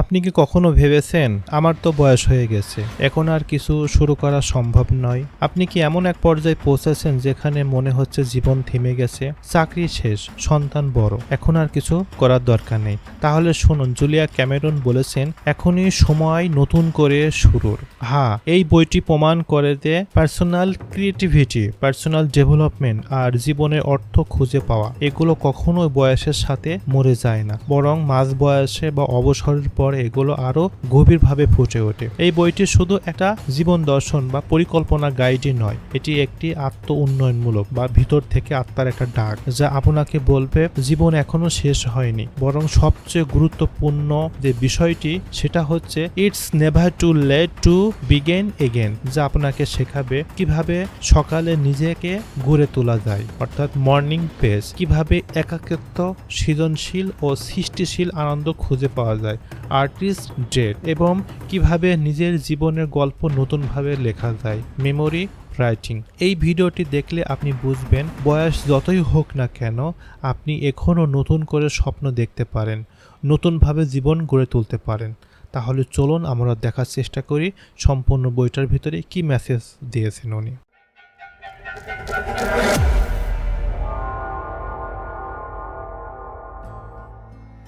আপনি কি কখনো ভেবেছেন, আমার তো বয়স হয়ে গেছে, এখন আর কিছু শুরু করা সম্ভব নয় আপনি কি এমন এক পর্যায়ে পৌঁছেছেন যেখানে মনে হচ্ছে জীবন থেমে গেছে, চাকরি শেষ, সন্তান বড়, এখন আর কিছু করার দরকার নেই? তাহলে শুনুন, জুলিয়া ক্যামেরন বলেছেন, এখনই সময় নতুন করে শুরুর হ্যাঁ এই বইটি প্রমাণ করে যে পার্সোনাল ক্রিয়েটিভিটি পার্সোনাল ডেভেলপমেন্ট আর জীবনের অর্থ খুঁজে পাওয়া, এগুলো কখনোই বয়সের সাথে মরে যায় না। বরং মাঝ বয়সে বা অবসরের পর এগুলো আরও গভীরভাবে ফুটে ওঠে। এই বইটি শুধু একটা জীবন দর্শন বা পরিকল্পনা গাইডই নয়, এটি একটি আত্ম উন্নয়নমূলক বা ভিতর থেকে আত্মার একটা ডাক, যা আপনাকে বলবে, জীবন এখনও শেষ হয়নি। বরং সবচেয়ে গুরুত্বপূর্ণ যে বিষয়টি, সেটা হচ্ছে it's never too late to begin again যা আপনাকে শেখাবে কীভাবে সকালে নিজেকে গড়ে তোলা যায়, অর্থাৎ মর্নিং পেজ কীভাবে একাকিত্ব সৃজনশীল ও সৃষ্টিশীল আনন্দ খুঁজে পাওয়া যায়। আর্টিস্ট ডেট এবং কীভাবে নিজের জীবনের গল্প নতুনভাবে লেখা যায় মেমোরি রাইটিং এই ভিডিওটি দেখলে আপনি বুঝবেন বয়স যতই হোক না কেন আপনি এখনও নতুন করে স্বপ্ন দেখতে পারেন, নতুনভাবে জীবন গড়ে তুলতে পারেন। তাহলে চলুন আমরা দেখার চেষ্টা করি সম্পূর্ণ বইটার ভিতরে কি মেসেজ দিয়েছেন উনি।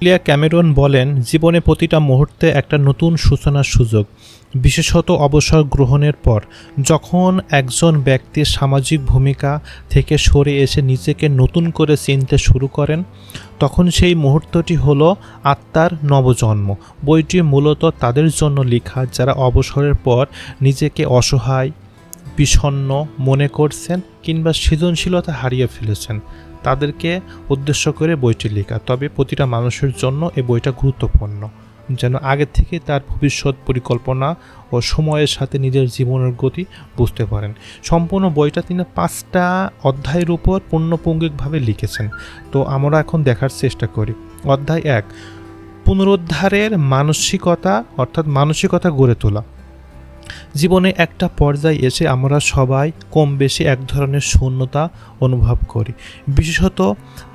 লিয়া ক্যামেরন বলেন, জীবনে প্রতিটা মুহূর্তে একটা নতুন সূচনার সুযোগ, বিশেষত অবসর গ্রহণের পর, যখন একজন ব্যক্তি সামাজিক ভূমিকা থেকে সরে এসে নিজেকে নতুন করে চিনতে শুরু করেন, তখন সেই মুহূর্তটি হল আত্মার নবজন্ম। বইটি মূলত তাদের জন্য লেখা, যারা অবসরের পর নিজেকে অসহায়, বিষণ্ণ মনে করছেন কিংবা সৃজনশীলতা হারিয়ে ফেলেছেন। তাদেরকে উদ্দেশ্য করে বইটি লেখা। তবে প্রতিটা মানুষের জন্য এই বইটা গুরুত্বপূর্ণ। যেন আগে থেকে তার ভবিষ্যৎ পরিকল্পনা ও সময়ের সাথে নিজের জীবনের গতি বুঝতে পারেন। সম্পূর্ণ বইটা তিনি পাঁচটা অধ্যায়ের উপর পূর্ণপঙ্গিকভাবে লিখেছেন। তো আমরা এখন দেখার চেষ্টা করি। অধ্যায় এক, পুনরুদ্ধারের মানসিকতা অর্থাৎ মানসিকতা গড়ে তোলা। জীবনে একটা পর্যায়ে এসে আমরা সবাই কম বেশি এক ধরনের শূন্যতা অনুভব করি। বিশেষত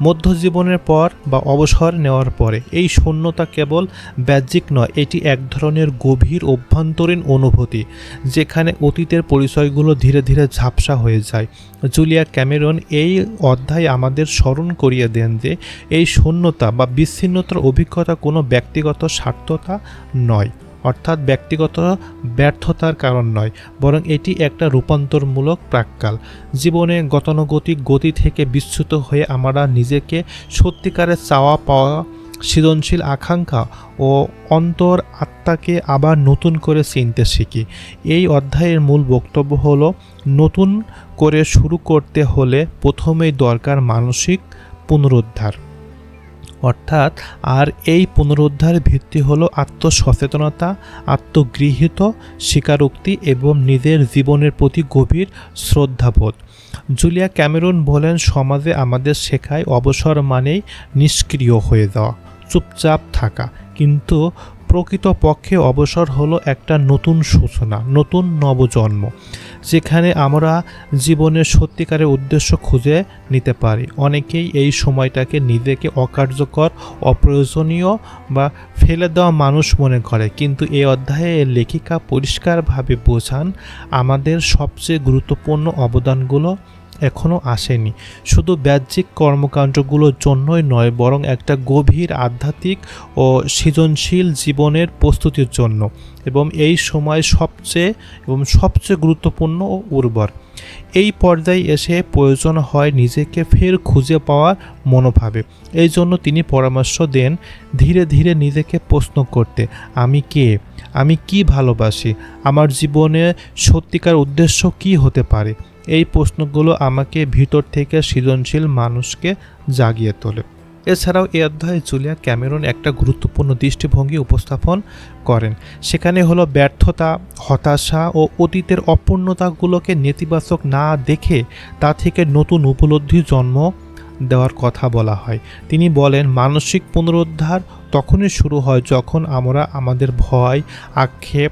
মধ্যজীবনের পর বা অবসর নেওয়ার পরে। এই শূন্যতা কেবল বাহ্যিক নয়, এটি এক ধরনের গভীর অভ্যন্তরীণ অনুভূতি, যেখানে অতীতের পরিচয়গুলো ধীরে ধীরে ঝাপসা হয়ে যায়। জুলিয়া ক্যামেরন এই অধ্যায় আমাদের স্মরণ করিয়ে দেন যে, এই শূন্যতা বা বিচ্ছিন্নতার অভিজ্ঞতা কোনো ব্যক্তিগত স্বার্থতা নয়। অর্থাৎ ব্যক্তিগত ব্যর্থতার কারণ নয়, বরং এটি একটা রূপান্তরমূলক প্রাক্কাল। জীবনে গতানুগতিক গতি থেকে বিচ্যুত হয়ে আমরা নিজেকে সত্যিকারের চাওয়া পাওয়া, সৃজনশীল আকাঙ্ক্ষা ও অন্তর আত্মাকে আবার নতুন করে চিনতে শিখি। এই অধ্যায়ের মূল বক্তব্য হলো, নতুন করে শুরু করতে হলে প্রথমেই দরকার মানসিক পুনরুদ্ধার। অর্থাৎ আর এই পুনরুদ্ধার ভিত্তি হলো আত্মসচেতনতা, আত্মগৃহীত স্বীকারোক্তি এবং নিজের জীবনের প্রতি গভীর শ্রদ্ধাবোধ। জুলিয়া ক্যামেরুন বলেন, সমাজে আমাদের শেখায় অবসর মানেই নিষ্ক্রিয় হয়ে যাওয়া, চুপচাপ থাকা। কিন্তু প্রকৃতপক্ষে অবসর হলো একটা নতুন সূচনা, নতুন নবজন্ম, যেখানে আমরা জীবনের সত্যিকারের উদ্দেশ্য খুঁজে নিতে পারি। অনেকেই এই সময়টাকে নিজেকে অকার্যকর, অপ্রয়োজনীয় বা ফেলে দেওয়া মানুষ মনে করে, কিন্তু এই অধ্যায়ে লেখিকা পরিষ্কারভাবে বোঝান আমাদের সবচেয়ে গুরুত্বপূর্ণ অবদানগুলো এখনও আসেনি। শুধু বাহ্যিক কর্মকাণ্ডগুলোর জন্যই নয়, বরং একটা গভীর আধ্যাত্মিক ও সৃজনশীল জীবনের প্রস্তুতির জন্য। এবং এই সময় সবচেয়ে, এবং সবচেয়ে গুরুত্বপূর্ণ ও উর্বর। এই পর্যায়ে এসে প্রয়োজন হয় নিজেকে ফের খুঁজে পাওয়ার মনোভাবে। এই জন্য তিনি পরামর্শ দেন ধীরে ধীরে নিজেকে প্রশ্ন করতে, আমি কে? আমি কি ভালোবাসি? আমার জীবনে সত্যিকার উদ্দেশ্য কি হতে পারে? এই প্রশ্নগুলো আমাকে ভিতর থেকে সৃজনশীল মানুষকে জাগিয়ে তোলে। এছাড়াও এ অধ্যায়ে জুলিয়া ক্যামেরন একটা গুরুত্বপূর্ণ দৃষ্টিভঙ্গি উপস্থাপন করেন। সেখানে হলো ব্যর্থতা, হতাশা ও অতীতের অপূর্ণতাগুলোকে নেতিবাচক না দেখে তা থেকে নতুন উপলব্ধি জন্ম দেওয়ার কথা বলা হয়। তিনি বলেন, মানসিক পুনরুদ্ধার তখনই শুরু হয় যখন আমরা আমাদের ভয়, আক্ষেপ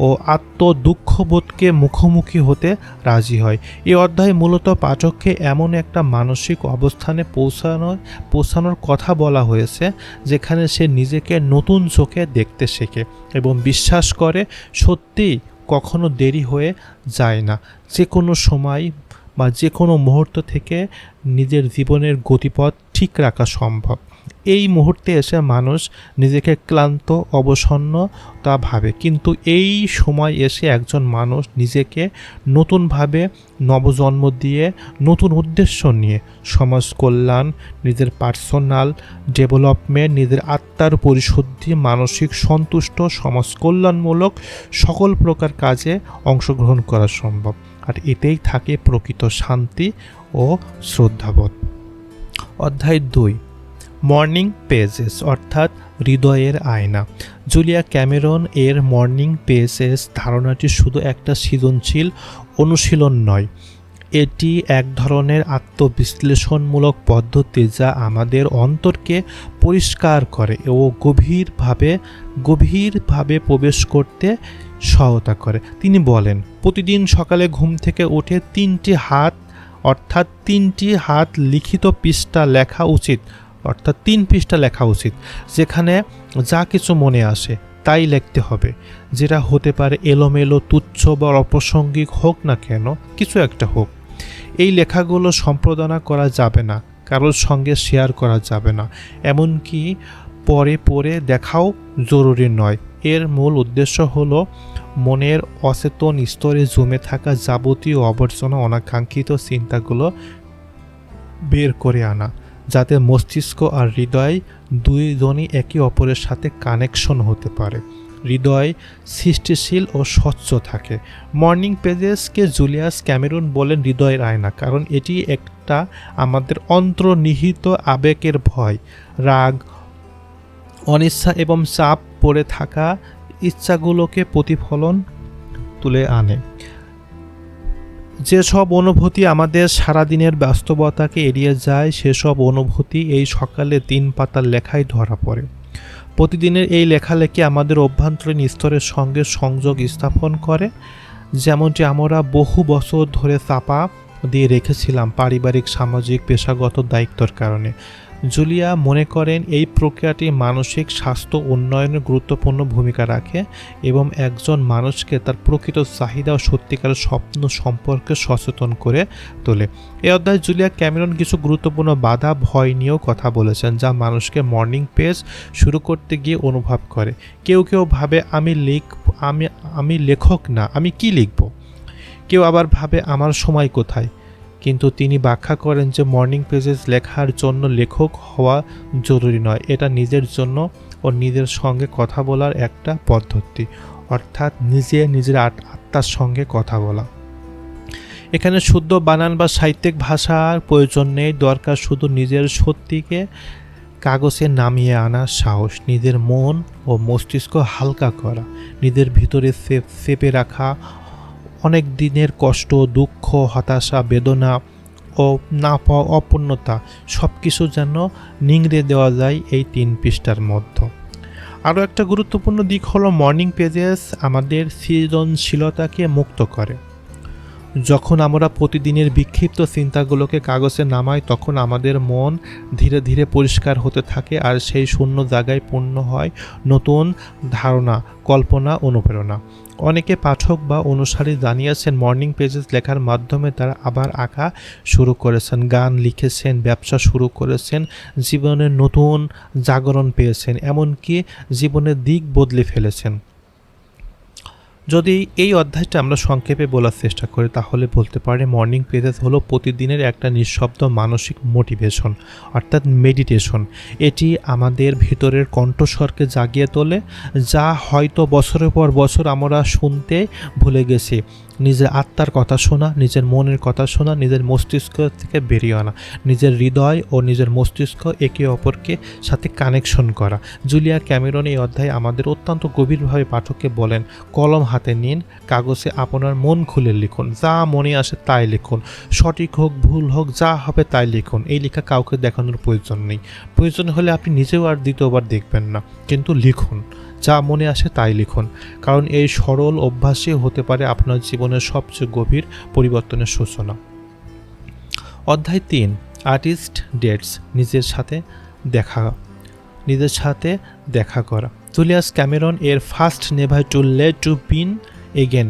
ও আত্ম দুঃখবোধকে মুখোমুখি হতে রাজি হয় এই অধ্যায় মূলত পাঠককে এমন একটা মানসিক অবস্থানে পৌঁছানো, পৌঁছানোর কথা বলা হয়েছে, যেখানে সে নিজেকে নতুন চোখে দেখতে শেখে এবং বিশ্বাস করে সত্যি কখনো দেরি হয়ে যায় না। যে কোনো সময় বা যে কোনো মুহূর্ত থেকে নিজের জীবনের গতিপথ ঠিক রাখা সম্ভব। এই মুহূর্তে এসে মানুষ নিজেকে ক্লান্ত, অবসন্ন তা ভাবে। কিন্তু এই সময় এসে একজন মানুষ নিজেকে নতুনভাবে নবজন্ম দিয়ে, নতুন উদ্দেশ্য নিয়ে, সমাজ কল্যাণ, নিজের পার্সোনাল ডেভেলপমেন্ট, নিজের আত্মার পরিশুদ্ধি, মানসিক সন্তুষ্ট, সমাজ কল্যাণমূলক সকল প্রকার কাজে অংশগ্রহণ করা সম্ভব। আর এতেই থাকে প্রকৃত শান্তি ও শ্রদ্ধাবোধ। অধ্যায় দুই মর্নিং পেজেস, অর্থাৎ হৃদয়ের আয়না। জুলিয়া ক্যামেরন এর মর্নিং পেজেস ধারণাটি শুধু একটা সৃজনশীল অনুশীলন নয়, এটি এক ধরনের আত্মবিশ্লেষণমূলক পদ্ধতি যা আমাদের অন্তরকে পরিষ্কার করে ও গভীরভাবে গভীরভাবে প্রবেশ করতে সহায়তা করে। তিনি বলেন, প্রতিদিন সকালে ঘুম থেকে উঠে তিনটি হাত, অর্থাৎ তিনটি হাত লিখিত পৃষ্ঠা লেখা উচিত। অর্থাৎ তিন পৃষ্ঠা লেখা উচিত, যেখানে যা কিছু মনে আসে তাই লিখতে হবে, যেটা হতে পারে এলোমেলো, তুচ্ছ বা অপ্রাসঙ্গিক হোক না কেন, কিছু একটা হোক। এই লেখাগুলো সম্পাদনা করা যাবে না, কারোর সঙ্গে শেয়ার করা যাবে না, এমনকি পরে পরে দেখাও জরুরি নয়। এর মূল উদ্দেশ্য হলো মনের অচেতন স্তরে জমে থাকা যাবতীয় আবর্জনা অনাকাঙ্ক্ষিত চিন্তাগুলো বের করে আনা। যাতে মস্তিষ্ক আর হৃদয় দুইজনই একে অপরের সাথে কানেকশন হতে পারে। হৃদয় সৃষ্টিশীল ও স্বচ্ছ থাকে। মর্নিং পেজেসকে জুলিয়াস ক্যামেরুন বলেন হৃদয়ের আয়না, কারণ এটি একটা আমাদের অন্তর্নিহিত আবেগের ভয়। রাগ, অনিচ্ছা এবং চাপ পড়ে থাকা ইচ্ছাগুলোকে প্রতিফলন তুলে আনে। যেসব অনুভূতি আমাদের সারাদিনের বাস্তবতাকে এড়িয়ে যায়, সেসব অনুভূতি এই সকালে তিন পাতার লেখায় ধরা পড়ে। প্রতিদিনের এই লেখালেখি আমাদের অভ্যন্তরীণ স্তরের সঙ্গে সংযোগ স্থাপন করে। যেমনটি আমরা বহু বছর ধরে চাপা দিয়ে রেখেছিলাম পারিবারিক, সামাজিক, পেশাগত দায়িত্বর কারণে। জুলিয়া মনে করেন এই প্রক্রিয়াটি মানসিক স্বাস্থ্য উন্নয়নে গুরুত্বপূর্ণ ভূমিকা রাখে এবং একজন মানুষকে তার প্রকৃত চাহিদা ও সত্যিকারের স্বপ্ন সম্পর্কে সচেতন করে তোলে। এই অধ্যায় জুলিয়া ক্যামেরন কিছু গুরুত্বপূর্ণ বাধা, ভয় নিয়েও কথা বলেছেন, যা মানুষকে মর্নিং পেজ শুরু করতে গিয়ে অনুভব করে। কেউ কেউ ভাবে, আমি লিখ, আমি আমি লেখক না, আমি কি লিখব? কেউ আবার ভাবে, আমার সময় কোথায়? কিন্তু তিনি ব্যাখ্যা করেন যে মর্নিং পেজেস লেখার জন্য লেখক হওয়া জরুরি নয়, এটা নিজের জন্য ও নিজের সঙ্গে কথা বলার একটা পদ্ধতি, অর্থাৎ নিজে নিজের আত্মার সঙ্গে কথা বলা। এখানে শুদ্ধ বানান বা সাহিত্যিক ভাষার প্রয়োজন নেই, দরকার শুধু নিজের সত্যিকে কাগজে নামিয়ে আনা সাহস, নিজের মন ও মস্তিষ্ক হালকা করা, নিজের ভিতরে চেপে রাখা অনেক দিনের কষ্ট, দুঃখ, হতাশা, বেদনা ও না পাওয়া অপূর্ণতা সব কিছু যেন নিংড়ে দেওয়া যায় এই তিন পৃষ্ঠার মধ্যে। আরও একটা গুরুত্বপূর্ণ দিক হলো মর্নিং পেজেস আমাদের সৃজনশীলতাকে মুক্ত করে। যখন আমরা প্রতিদিনের বিক্ষিপ্ত চিন্তাগুলোকে কাগজে নামাই, তখন আমাদের মন ধীরে ধীরে পরিষ্কার হতে থাকে আর সেই শূন্য জায়গায় পূর্ণ হয় নতুন ধারণা, কল্পনা, অনুপ্রেরণা। অনেকে পাঠক বা অনুসারী জানিয়েছেন, মর্নিং পেজেস লেখার মাধ্যমে তারা আবার আঁকা শুরু করেছেন, গান লিখেছেন, ব্যবসা শুরু করেছেন জীবনের নতুন জাগরণ পেয়েছেন, এমনকি জীবনের দিক বদলে ফেলেছেন। যদি এই অধ্যায়টা আমরা সংক্ষেপে বলার চেষ্টা করি, তাহলে বলতে পারে মর্নিং পেজেস হলো প্রতিদিনের একটা নিঃশব্দ মানসিক মোটিভেশন অর্থাৎ মেডিটেশন এটি আমাদের ভেতরের কণ্ঠস্বরকে জাগিয়ে তোলে, যা হয়তো বছরের পর বছর আমরা শুনতে ভুলে গেছি। নিজের আত্মার কথা শোনা, নিজের মনের কথা শোনা, নিজের মস্তিষ্ক থেকে বেরিয়ে আনা, নিজের হৃদয় ও নিজের মস্তিষ্ক একে অপরকে সাথে কানেকশন করা। জুলিয়া ক্যামেরন এই অধ্যায়ে আমাদের অত্যন্ত গভীরভাবে পাঠককে বলেন, কলম হাতে নিন, কাগজে আপনার মন খুলে লিখুন, যা মনে আসে তাই লিখুন, সঠিক হোক, ভুল হোক, যা হবে তাই লিখুন, এই লেখা কাউকে দেখানোর প্রয়োজন নেই। প্রয়োজন হলে আপনি নিজেও আর দ্বিতীয়বার দেখবেন না, কিন্তু লিখুন। যা মনে আসে তাই লিখুন। কারণ এই সরল অভ্যাসই হতে পারে আপনার জীবনের সবচেয়ে গভীর পরিবর্তনের সূচনা। অধ্যায় তিন, আর্টিস্ট ডেটস, নিজের সাথে দেখা, নিজের সাথে দেখা করা। জুলিয়াস ক্যামেরন এর first never too late to begin again.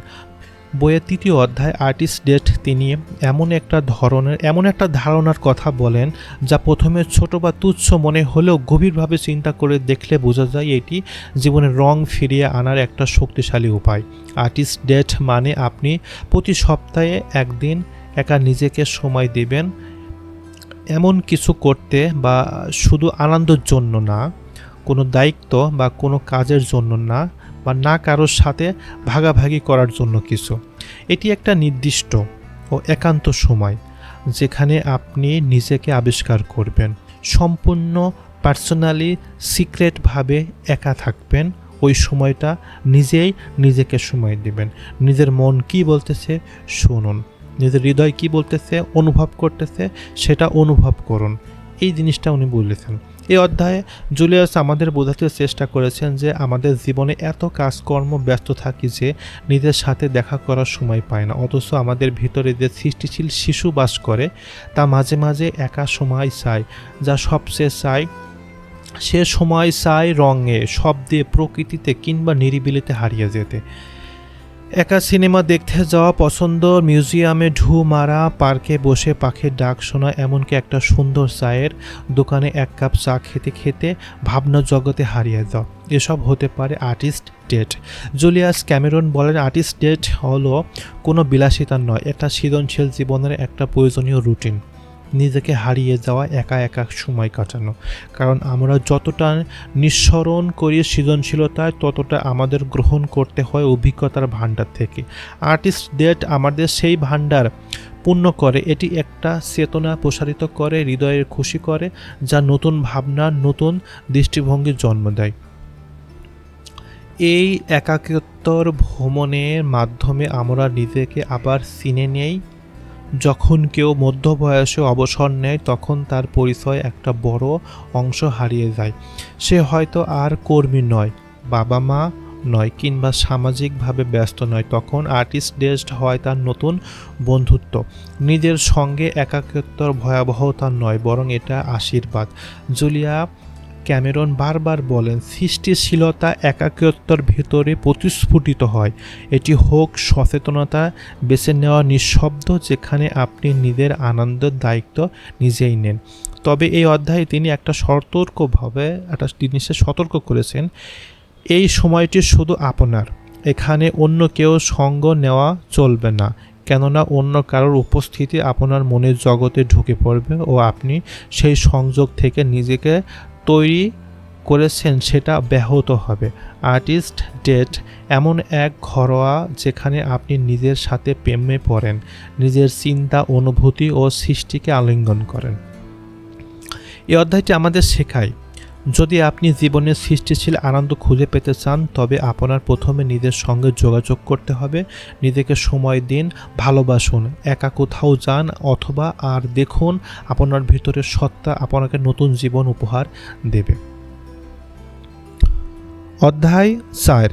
বইয়ের তৃতীয় অধ্যায়, আর্টিস্ট ডেট তিনি এমন একটা ধরনের, এমন একটা ধারণার কথা বলেন যা প্রথমে ছোট বা তুচ্ছ মনে হলেও গভীরভাবে চিন্তা করে দেখলে বোঝা যায় এটি জীবনের রং ফিরিয়ে আনার একটা শক্তিশালী উপায়। আর্টিস্ট ডেট মানে আপনি প্রতি সপ্তাহে একদিন একা নিজেকে সময় দেবেন, এমন কিছু করতে বা শুধু আনন্দের জন্য না, কোনো দায়িত্ব বা কোনো কাজের জন্য না বা না কারোর সাথে ভাগাভাগি করার জন্য কিছু। এটি একটা নির্দিষ্ট ও একান্ত সময়, যেখানে আপনি নিজেকে আবিষ্কার করবেন। সম্পূর্ণ, পার্সোনালি, সিক্রেটভাবে একা থাকবেন। ওই সময়টা নিজেই নিজেকে সময় দিবেন। নিজের মন কি বলতেছে শুনুন। নিজের হৃদয় কি বলতেছে, অনুভব করতেছে, সেটা অনুভব করুন। এই জিনিসটা উনি বলেছেন। এই অধ্যায়ে জুলিয়াস আমাদের বোঝাতে চেষ্টা করেছেন যে আমাদের জীবনে এত কাজকর্ম ব্যস্ত থাকি যে নিজের সাথে দেখা করার সময় পায় না। অথচ আমাদের ভিতরে যে সৃষ্টিশীল শিশু বাস করে, তা মাঝে মাঝে একা সময় চায়, যা সবচেয়ে চায় সে সময় চায় রঙে, শব্দে, প্রকৃতিতে কিংবা নিরিবিলিতে হারিয়ে যেতে। একা সিনেমা দেখতে যাওয়া পছন্দ, মিউজিয়ামে ঢু মারা, পার্কে বসে পাখির ডাক শোনা, এমনকি একটা সুন্দর চায়ের দোকানে এক কাপ চা খেতে খেতে ভাবনা জগতে হারিয়ে যাও। এসব হতে পারে আর্টিস্ট ডেট জুলিয়াস ক্যামেরন বলেন আর্টিস্ট ডেট হলো কোনো বিলাসিতা নয়, এটা সৃজনশীল জীবনের একটা প্রয়োজনীয় রুটিন নিজেকে হারিয়ে যাওয়া, একা একা সময় কাটানো। কারণ আমরা যতটা নিঃসরণ করি সৃজনশীলতায়, ততটা আমাদের গ্রহণ করতে হয় অভিজ্ঞতার ভাণ্ডার থেকে। আর্টিস্ট ডেট আমাদের সেই ভাণ্ডার পূর্ণ করে, এটি একটা চেতনা প্রসারিত করে, হৃদয়ের খুশি করে, যা নতুন ভাবনা, নতুন দৃষ্টিভঙ্গির জন্ম দেয়। এই একাকিত্বর ভ্রমণের মাধ্যমে আমরা নিজেকে আবার চিনে নেই। যখন কেউ মধ্য বয়সে অবসর নেয়, তখন তার পরিচয় একটা বড় অংশ হারিয়ে যায়। সে হয়তো আর কর্মী নয়, বাবা মা নয় কিংবা সামাজিকভাবে ব্যস্ত নয়। তখন আর্টিস্ট ডেস্ট হয় তার নতুন বন্ধুত্ব। নিজের সঙ্গে একাকিত্বর ভয়াবহতা নয়, বরং এটা আশীর্বাদ। জুলিয়া ক্যামেরন বারবার বলেন, সৃষ্টিশীলতা একাকিত্বর ভেতরে প্রতিস্ফুটিত হয়। এটি হোক সচেতনতা বেছে নেওয়া নিঃশব্দ যেখানে আপনি নিজের আনন্দের দায়িত্ব নিজেই নেন। তবে এই অধ্যায়ে তিনি একটা সতর্কভাবে একটা জিনিসে সতর্ক করেছেন, এই সময়টি শুধু আপনার, এখানে অন্য কেউ সঙ্গ নেওয়া চলবে না, কেননা অন্য কারোর উপস্থিতি আপনার মনের জগতে ঢুকে পড়বে ও আপনি সেই সংযোগ থেকে নিজেকে তৈরি করেছেন সেটা ব্যাহত হবে। আর্টিস্ট ডেট এমন এক ঘরোয়া যেখানে আপনি নিজের সাথে প্রেমে পড়েন, নিজের চিন্তা, অনুভূতি ও সৃষ্টিকে আলিঙ্গন করেন। এই অধ্যায়টি আমাদের শেখায় যদি আপনি জীবনের সৃষ্টিশীল আনন্দ খুঁজে পেতে চান, তবে আপনার প্রথমে নিজের সঙ্গে যোগাযোগ করতে হবে। নিজেকে সময় দিন, ভালোবাসুন, একা কোথাও যান অথবা আর দেখুন আপনার ভিতরের সত্তা আপনাকে নতুন জীবন উপহার দেবে। অধ্যায় চার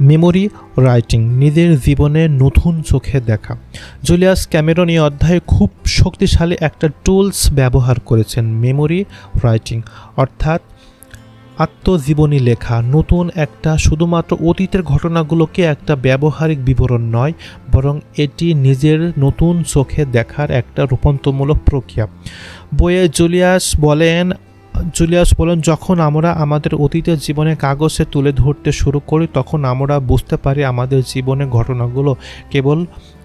মেমোরি রাইটিং নিজের জীবনে নতুন চোখে দেখা। জুলিয়াস ক্যামেরন এই অধ্যায়ে খুব শক্তিশালী একটা টুলস ব্যবহার করেছেন মেমোরি রাইটিং অর্থাৎ আত্মজীবনী লেখা নতুন একটা শুধুমাত্র অতীতের ঘটনাগুলোকে একটা ব্যবহারিক বিবরণ নয়, বরং এটি নিজের নতুন চোখে দেখার একটা রূপান্তরমূলক প্রক্রিয়া। বইয়ে জুলিয়াস বলেন জুলিয়াস বলেন, যখন আমরা আমাদের অতীতের জীবনে কাগজে তুলে ধরতে শুরু করি, তখন আমরা বুঝতে পারি আমাদের জীবনে ঘটনাগুলো কেবল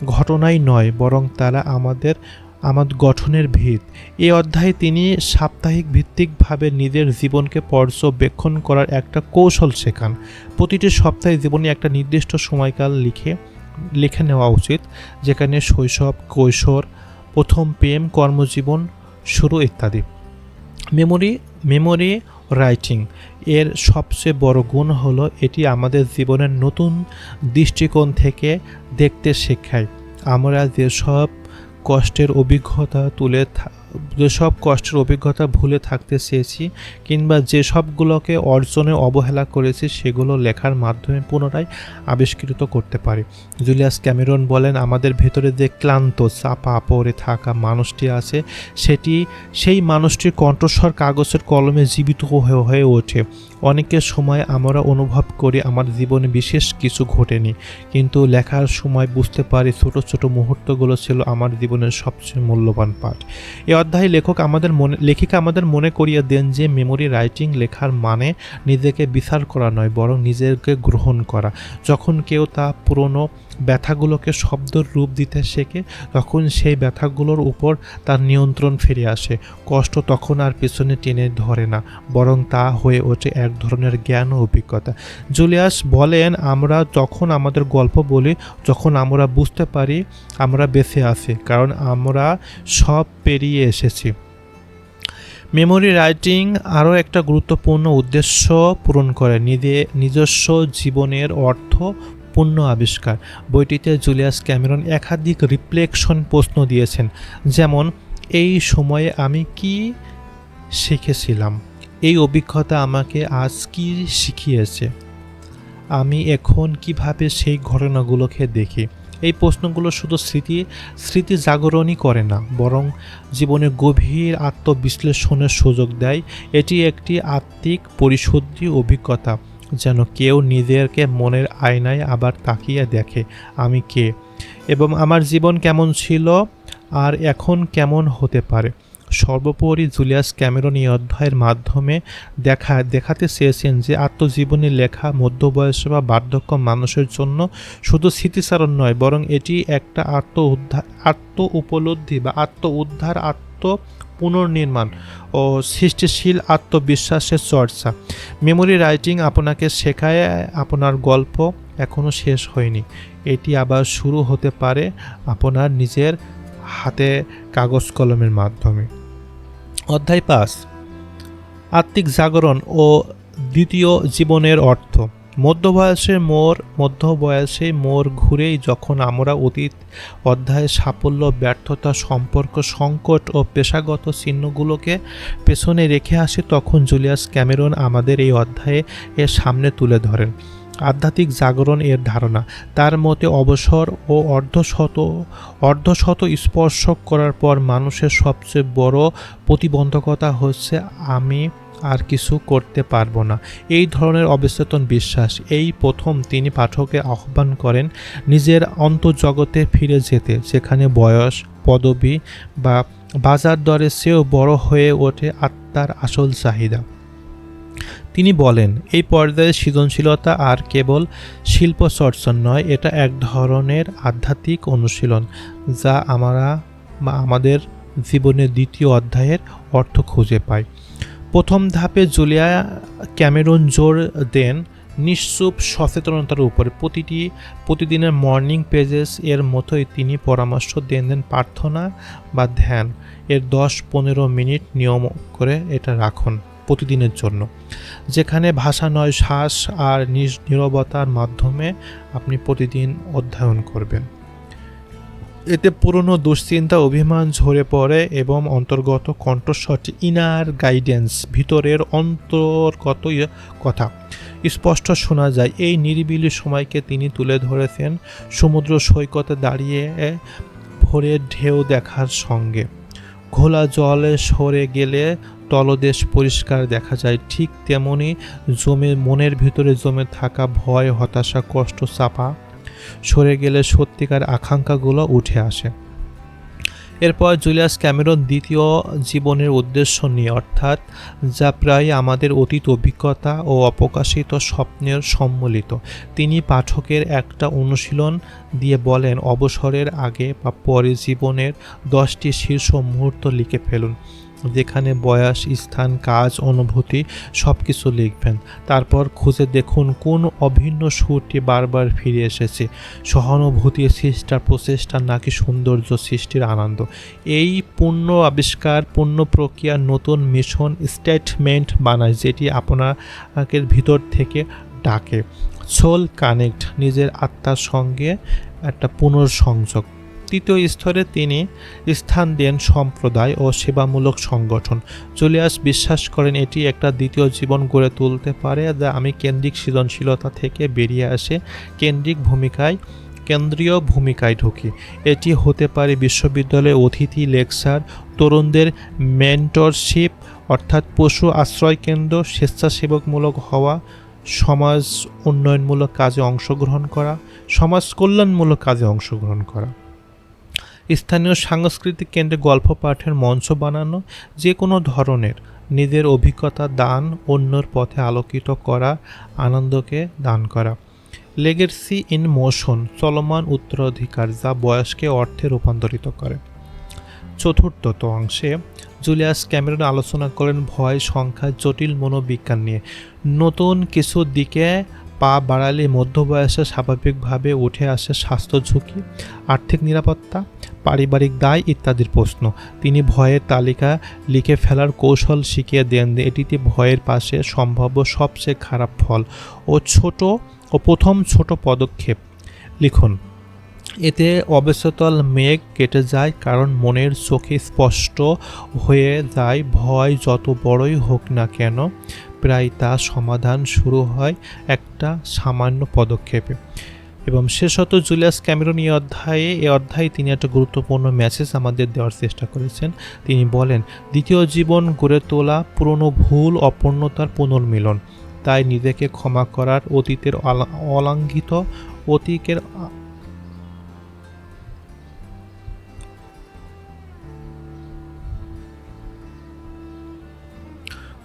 ঘটনাই নয়, বরং তারা আমাদের আমাদের গঠনের ভিত এই অধ্যায়ে তিনি সাপ্তাহিক ভিত্তিকভাবে নিজের জীবনকে পর্যবেক্ষণ করার একটা কৌশল শেখান। প্রতিটি সপ্তাহে জীবনে একটা নির্দিষ্ট সময়কাল লিখে লিখে নেওয়া উচিত, যেখানে শৈশব, কৈশোর, প্রথম প্রেম, কর্মজীবন, শুরু ইত্যাদি। মেমোরি মেমোরি রাইটিং এর সবচেয়ে বড় গুণ হলো এটি আমাদের জীবনের নতুন দৃষ্টিকোণ থেকে দেখতে শেখায়। আমরা যেসব কষ্টের অভিজ্ঞতা তুলে যেসব কষ্টের অভিজ্ঞতা ভুলে থাকতে চেয়েছি, কিংবা যেসবগুলোকে অর্জনে অবহেলা করেছি, সেগুলো লেখার মাধ্যমে পুনরায় আবিষ্কৃত করতে পারি। জুলিয়াস ক্যামেরন বলেন, আমাদের ভেতরে যে ক্লান্ত, চাপা, পড়ে থাকা মানুষটি আছে, সেটি, সেই মানুষটির কণ্ঠস্বর কাগজের কলমে জীবিত হয়ে ওঠে। অনেকের সময় আমরা অনুভব করি আমার জীবনে বিশেষ কিছু ঘটেনি, কিন্তু লেখার সময় বুঝতে পারি ছোট ছোট মুহূর্তগুলো ছিল আমার জীবনের সবচেয়ে মূল্যবান পাঠ। এ অধ্যায়ে লেখক আমাদের মনে লেখিকা আমাদের মনে করিয়ে দেন যে মেমোরি রাইটিং লেখার মানে নিজেকে বিচার করা নয়, বরং নিজেকে গ্রহণ করা। যখন কেউ তা পুরনো ব্যথাগুলোকে শব্দের রূপ দিতে শেখে, তখন সেই ব্যথাগুলোর উপর তার নিয়ন্ত্রণ ফিরে আসে। কষ্ট তখন আর পিছনে টেনে ধরে না, বরং তা হয়ে ওঠে এক ধরনের জ্ঞান ও অভিজ্ঞতা। জুলিয়াস বলেন, আমরা যখন আমাদের গল্প বলি, যখন আমরা বুঝতে পারি, আমরা বেঁচে আছি, কারণ আমরা সব পেরিয়ে এসেছি। মেমোরি রাইটিং আরও একটা গুরুত্বপূর্ণ উদ্দেশ্য পূরণ করে, নিজে নিজস্ব জীবনের অর্থ পূর্ণ আবিষ্কার। বইটিতে জুলিয়াস ক্যামেরন একাধিক রিফ্লেকশন প্রশ্ন দিয়েছেন, যেমন, এই সময়ে আমি কি শিখেছিলাম? এই অভিজ্ঞতা আমাকে আজ কি শিখিয়েছে? আমি এখন কীভাবে সেই ঘটনাগুলোকে দেখি? এই প্রশ্নগুলো শুধু স্মৃতি স্মৃতি জাগরণই করে না, বরং জীবনের গভীর আত্মবিশ্লেষণের সুযোগ দেয়। এটি একটি আত্মিক পরিশুদ্ধি অভিজ্ঞতা। যেন কেউ নিজেরকে মনের আয়নায় আবার তাকিয়ে দেখে, আমি কে? এবং আমার জীবন কেমন ছিল আর এখন কেমন হতে পারে? সর্বোপরি জুলিয়াস ক্যামেরন এই অধ্যায়ের মাধ্যমে দেখা, দেখাতে চেয়েছেন যে আত্মজীবনী লেখা মধ্যবয়সী বা বার্ধক্য মানুষের জন্য শুধু স্মৃতিচারণ নয়, বরং এটি একটা আত্ম উদ্ধার আত্ম উপলব্ধি বা আত্ম উদ্ধার আত্ম পুনর্নির্মাণ ও সৃষ্টিশীল আত্মবিশ্বাসের চর্চা। মেমোরি রাইটিং আপনাকে শেখায়, আপনার গল্প এখনও শেষ হয়নি। এটি আবার শুরু হতে পারে আপনার নিজের হাতে কাগজ কলমের মাধ্যমে। অধ্যায় পাঁচ। আত্মিক জাগরণ ও দ্বিতীয় জীবনের অর্থ। মধ্যবয়সের মোড় মধ্যবয়সে মোর ঘুরেই যখন আমরা অতীত অধ্যায়ে সাফল্য, ব্যর্থতা সম্পর্ক, সংকট ও পেশাগত চিহ্নগুলোকে পেছনে রেখে আসি, তখন জুলিয়াস ক্যামেরন আমাদের এই অধ্যায়ে এর সামনে তুলে ধরেন। আধ্যাত্মিক জাগরণ এর ধারণা, তার মতে অবসর ও অর্ধশত অর্ধশত স্পর্শ করার পর মানুষের সবচেয়ে বড় প্রতিবন্ধকতা হচ্ছে আমি আর কিছু করতে পারব না। এই ধরনের অবচেতন বিশ্বাস, এই প্রথম তিনি পাঠকে আহ্বান করেন নিজের অন্তর্জগতে ফিরে যেতে, যেখানে বয়স, পদবি বা বাজার দরের সেও বড় হয়ে ওঠে আত্মার আসল চাহিদা। তিনি বলেন, এই পর্যায়ে সৃজনশীলতা আর কেবল শিল্প চর্চন নয়, এটা এক ধরনের আধ্যাত্মিক অনুশীলন, যা আমরা আমাদের জীবনের দ্বিতীয় অধ্যায়ের অর্থ খুঁজে পাই। প্রথম ধাপে জুলিয়া ক্যামেরন জোর দেন। নিশ্চুপ সচেতনতার উপরে প্রতিটি, প্রতিদিনের মর্নিং পেজেস এর মতোই তিনি পরামর্শ দেন দেন প্রার্থনা বা ধ্যান। এর দশ পনেরো মিনিট নিয়ম করে এটা রাখুন প্রতিদিনের জন্য। যেখানে ভাষা নয়, শ্বাস আর নীরবতার মাধ্যমে আপনি প্রতিদিন অধ্যয়ন করবেন। এতে পুরনো দুশ্চিন্তা, অভিমান ঝরে পড়ে এবং অন্তর্গত কণ্ঠস্বরটি ইনার গাইডেন্স ভিতরের অন্তর্গত কথা। স্পষ্ট শোনা যায়, এই নিরিবিলি সময়কে তিনি তুলে ধরেছেন সমুদ্র সৈকতে দাঁড়িয়ে ভোরের ঢেউ দেখার সঙ্গে। ঘোলা জলে সরে গেলে তলদেশ পরিষ্কার দেখা যায়, ঠিক তেমনি জমে, মনের ভিতরে জমে থাকা ভয়, হতাশা, কষ্ট, চাপা সরে গেলে সত্যিকার আকাঙ্ক্ষাগুলো উঠে আসে। এরপর জুলিয়াস ক্যামেরন দ্বিতীয় জীবনের উদ্দেশ্য নিয়ে, অর্থাৎ যা প্রায় আমাদের অতীত অভিজ্ঞতা ও অপ্রকাশিত স্বপ্নের সম্মিলিত। তিনি পাঠকের একটা অনুশীলন দিয়ে বলেন, অবসরের আগে বা পরে জীবনের দশটি শীর্ষ মুহূর্ত লিখে ফেলুন। যেখানে বয়স, স্থান, কাজ, অনুভূতি সব কিছু লিখবেন। তারপর খুঁজে দেখুন কোন অভিন্ন সুরটি বারবার ফিরে এসেছে। সহানুভূতি সৃষ্টার প্রচেষ্টা নাকি সৌন্দর্য সৃষ্টির আনন্দ। এই পূর্ণ আবিষ্কার পূর্ণ প্রক্রিয়ার নতুন মিশন স্টেটমেন্ট বানায় যেটি আপনাকে ভিতর থেকে ডাকে। সোল কানেক্ট, নিজের আত্মার সঙ্গে একটা পুনর্সংযোগ। তৃতীয় স্তরে তিনি স্থান দেন সম্প্রদায় ও সেবামূলক সংগঠন। জুলিয়াস বিশ্বাস করেন এটি একটা দ্বিতীয় জীবন গড়ে তুলতে পারে যা আমি কেন্দ্রিক সৃজনশীলতা থেকে বেরিয়ে আসে কেন্দ্রিক ভূমিকায়, কেন্দ্রীয় ভূমিকায় ঢুকি। এটি হতে পারে বিশ্ববিদ্যালয়ে অতিথি লেকচার, তরুণদের মেন্টরশিপ, অর্থাৎ পশু আশ্রয় কেন্দ্র, স্বেচ্ছাসেবকমূলক হওয়া, সমাজ উন্নয়নমূলক কাজে অংশগ্রহণ করা, সমাজ কল্যাণমূলক কাজে অংশগ্রহণ করা। স্থানীয় সাংস্কৃতিক কেন্দ্রে গল্প পাঠের মঞ্চ বানানো, যে কোনো ধরনের নিজের অভিজ্ঞতা দান, অন্যর পথে আলোকিত করা, আনন্দকে দান করা। লেগেসি ইন মোশন চলমান উত্তরাধিকার, যা বয়সকে অর্থে রূপান্তরিত করে। চতুর্থত অংশে জুলিয়াস ক্যামেরন আলোচনা করেন ভয়, সংখ্যা, জটিল মনোবিজ্ঞান নিয়ে। নতুন কিছু দিকে পা বাড়ালে মধ্যবয়সে স্বাভাবিকভাবে উঠে আসে স্বাস্থ্য ঝুঁকি, আর্থিক নিরাপত্তা পারিবারিক দায় ইত্যাদির প্রশ্ন। তিনি ভয়ের তালিকা লিখে ফেলার কৌশল শিখিয়ে দেন এটিতে ভয়ের পাশে সম্ভাব্য সবচেয়ে খারাপ ফল ও ছোট ও প্রথম ছোট পদক্ষেপ। লিখুন, এতে অবসতল মেঘ কেটে যায় কারণ মনের চোখে স্পষ্ট হয়ে যায়, ভয় যত বড়ই হোক না কেন, প্রায় তা সমাধান শুরু হয় একটা সামান্য পদক্ষেপে। এবং শেষত জুলিয়াস ক্যামেরন এই অধ্যায়ে। এ অধ্যায়ে তিনি একটা গুরুত্বপূর্ণ মেসেজ আমাদের দেওয়ার চেষ্টা করেছেন। তিনি বলেন, দ্বিতীয় জীবন গড়ে তোলা, পুরনো ভুল, অপূর্ণতার পুনর্মিলন। তাই নিজেকে ক্ষমা করার অতীতের অলাঙ্ঘিত অতীকের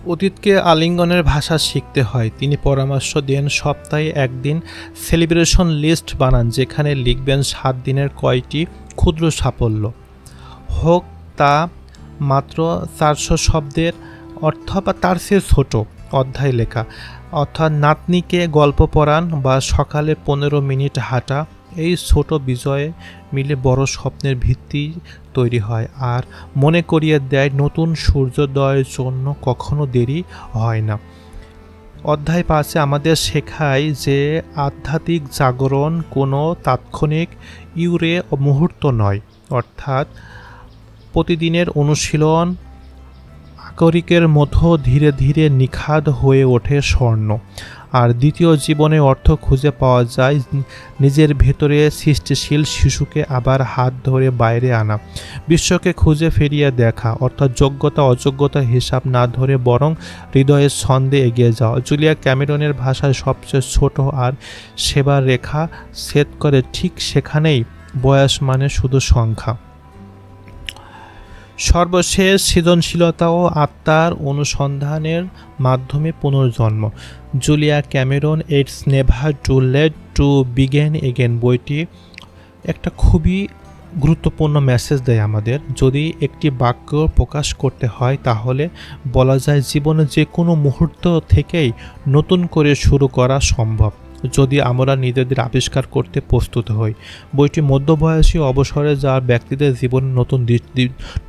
অতীতকে আলিঙ্গনের ভাষা শিখতে হয়। তিনি পরামর্শ দেন, সপ্তাহে একদিন সেলিব্রেশন লিস্ট বানান, যেখানে লিখবেন সাত দিনের কয়টি ক্ষুদ্র সাফল্য। হোক তা মাত্র চারশো শব্দের অর্থ বা তার চেয়ে ছোট অধ্যায় লেখা। অর্থাৎ নাতনিকে গল্প পড়ান বা সকালে পনেরো মিনিট হাঁটা এই ছোট বিজয়ে মিলে বড় স্বপ্নের ভিত্তি তৈরি হয় আর মনে করিয়ে দেয় নতুন সূর্যোদয়ের জন্য কখনো দেরি হয় না। অধ্যায় পাশে আমাদের শেখায় যে আধ্যাত্মিক জাগরণ কোনো তাৎক্ষণিক ইউরে মুহূর্ত নয়, অর্থাৎ প্রতিদিনের অনুশীলন আকরিকের মতো ধীরে ধীরে নিখাদ হয়ে ওঠে স্বর্ণ। আর দ্বিতীয় জীবনে অর্থ খুঁজে পাওয়া যায় নিজের ভেতরে সৃষ্টিশীল শিশুকে আবার হাত ধরে বাইরে আনা। বিশ্বকে খুঁজে ফিরিয়ে দেখা, অর্থাৎ যোগ্যতা, অযোগ্যতা হিসাব না ধরে বরং হৃদয়ের ছন্দে এগিয়ে যাওয়া। জুলিয়া ক্যামেরনের ভাষায় সবচেয়ে ছোট আর সেবার রেখা সেট করে ঠিক সেখানেই বয়স মানে শুধু সংখ্যা। সর্বশেষ সৃজনশীলতা ও আত্মার অনুসন্ধানের মাধ্যমে পুনর্জন্ম। Julia Cameron, it's never too late to begin again বইটি একটা খুবই গুরুত্বপূর্ণ মেসেজ দেয় আমাদের। যদি একটি বাক্য প্রকাশ করতে হয়, তাহলে বলা যায় জীবনে যে কোনো মুহূর্ত থেকেই নতুন করে শুরু করা সম্ভব। যদি আমরা নিজেদের আবিষ্কার করতে প্রস্তুত হই। বইটি মধ্যবয়সী অবসরে যাওয়ার ব্যক্তিদের জীবনে নতুন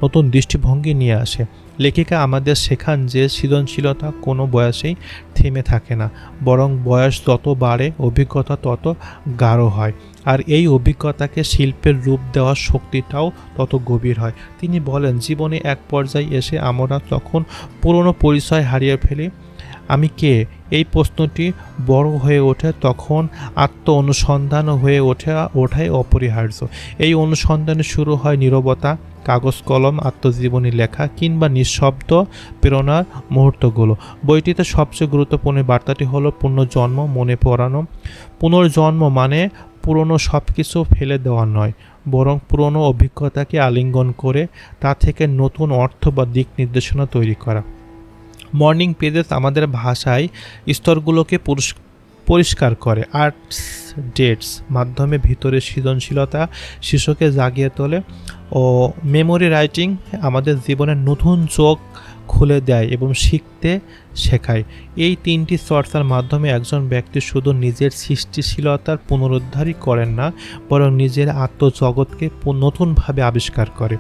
নতুন দৃষ্টিভঙ্গি নিয়ে আসে। লেখিকা আমাদের শেখান যে সৃজনশীলতা কোনো বয়সেই থেমে থাকে না, বরং বয়স যত বাড়ে, অভিজ্ঞতা তত গাঢ় হয়। আর এই অভিজ্ঞতাকে শিল্পের রূপ দেওয়ার শক্তিটাও তত গভীর হয়। তিনি বলেন, জীবনে এক পর্যায়ে এসে আমরা তখন পুরনো পরিচয় হারিয়ে ফেলি। আমি কে? এই প্রশ্নটি বড় হয়ে ওঠে তখন আত্ম অনুসন্ধান হয়ে ওঠে, ওঠাই অপরিহার্য। এই অনুসন্ধানে শুরু হয় নিরবতা, কাগজ, কলম, আত্মজীবনী লেখা কিংবা নিঃশব্দ প্রেরণার মুহূর্তগুলো। বইটিতে সবচেয়ে গুরুত্বপূর্ণ বার্তাটি হলো পুনর্জন্ম, মনে পড়ানো। পুনর্জন্ম মানে পুরনো সব কিছু ফেলে দেওয়া নয়, বরং পুরনো অভিজ্ঞতাকে আলিঙ্গন করে তা থেকে নতুন অর্থ বা দিক নির্দেশনা তৈরি করা। মর্নিং পেজেস আমাদের ভাষায় স্তরগুলোকে পরিষ্কার করে আর্টস ডেটস মাধ্যমে ভিতরে সৃজনশীলতা শিশুকে জাগিয়ে তোলে ও মেমোরি রাইটিং আমাদের জীবনের নতুন চোখ খুলে দেয় এবং শিখতে শেখায়। এই তিনটি চর্চার মাধ্যমে একজন ব্যক্তি শুধু নিজের সৃষ্টিশীলতার পুনরুদ্ধারই করেন না, বরং নিজের আত্মজগৎকে নতুনভাবে আবিষ্কার করে।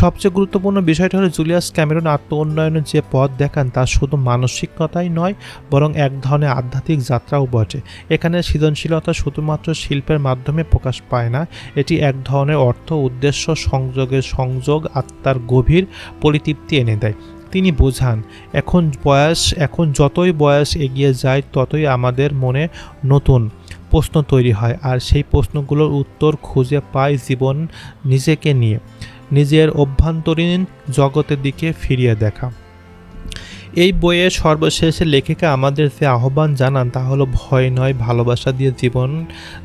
সবচেয়ে গুরুত্বপূর্ণ বিষয়টা হলো জুলিয়াস ক্যামেরন আত্ম উন্নয়নের যে পথ দেখান তা শুধু মানসিকতাই নয়, বরং এক ধরনের আধ্যাত্মিক যাত্রাও বটে। এখানে সৃজনশীলতা শুধুমাত্র শিল্পের মাধ্যমে প্রকাশ পায় না, এটি এক ধরনের অর্থ, উদ্দেশ্য, সংযোগের সংযোগ, আত্মার গভীর পরিতৃপ্তি এনে দেয়। তিনি বোঝান, এখন বয়স, এখন যতই বয়স এগিয়ে যায়, ততই আমাদের মনে নতুন প্রশ্ন তৈরি হয়। আর সেই প্রশ্নগুলোর উত্তর খুঁজে পায় জীবন নিজেকে নিয়ে, নিজের অভ্যন্তরীণ জগতের দিকে ফিরিয়ে দেখা। এই বইয়ের সর্বশেষে লেখিকা আমাদের যে আহ্বান জানান, তা হলো ভয় নয়, ভালোবাসা দিয়ে জীবন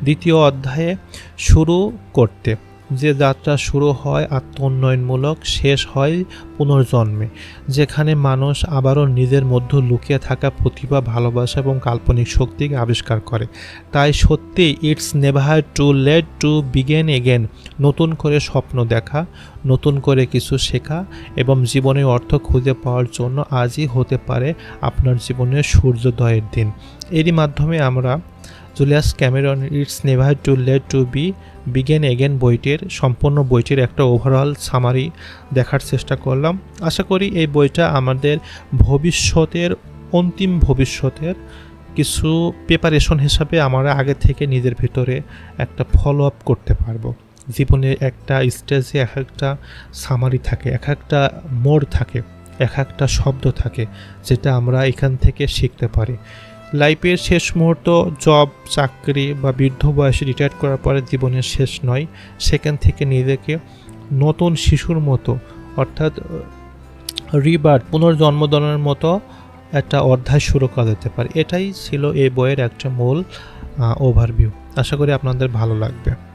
দ্বিতীয় অধ্যায়ে শুরু করতে। যে যাত্রা শুরু হয় আত্ম উন্নয়নমূলক শেষ হয় পুনর্জন্মে, যেখানে মানুষ আবারও নিজের মধ্যে লুকিয়ে থাকা প্রতিভা, ভালোবাসা এবং কাল্পনিক শক্তিকে আবিষ্কার করে। তাই সত্যি it's never too late to begin again নতুন করে স্বপ্ন দেখা, নতুন করে কিছু শেখা এবং জীবনের অর্থ খুঁজে পাওয়ার জন্য আজই হতে পারে আপনার জীবনের সূর্যোদয়ের দিন। এরই মাধ্যমে আমরা Julius Cameron, it's never too late to be, begin again বইটির, সম্পূর্ণ বইটির একটা ওভারঅল সামারি দেখার চেষ্টা করলাম। আশা করি এই বইটা আমাদের ভবিষ্যতের, অন্তিম ভবিষ্যতের কিছু প্রিপারেশন হিসাবে আমরা আগে থেকে নিজের ভিতরে একটা ফলো আপ করতে পারব। জীবনের একটা স্টেজে এক একটা সামারি থাকে, এক একটা মোড় থাকে, এক একটা শব্দ থাকে, যেটা আমরা এখান থেকে শিখতে পারি। লাইফের শেষ মুহূর্ত, জব, চাকরি বা বৃদ্ধ বয়সে রিটায়ার করার পরে জীবনের শেষ নয়। সেখান থেকে নিজেকে নতুন শিশুর মতো, অর্থাৎ রিবার্থ পুনর্জন্মদানের মতো একটা অধ্যায় শুরু করা যেতে পারে। এটাই ছিল এই বইয়ের একটা মূল ওভারভিউ আশা করি আপনাদের ভালো লাগবে।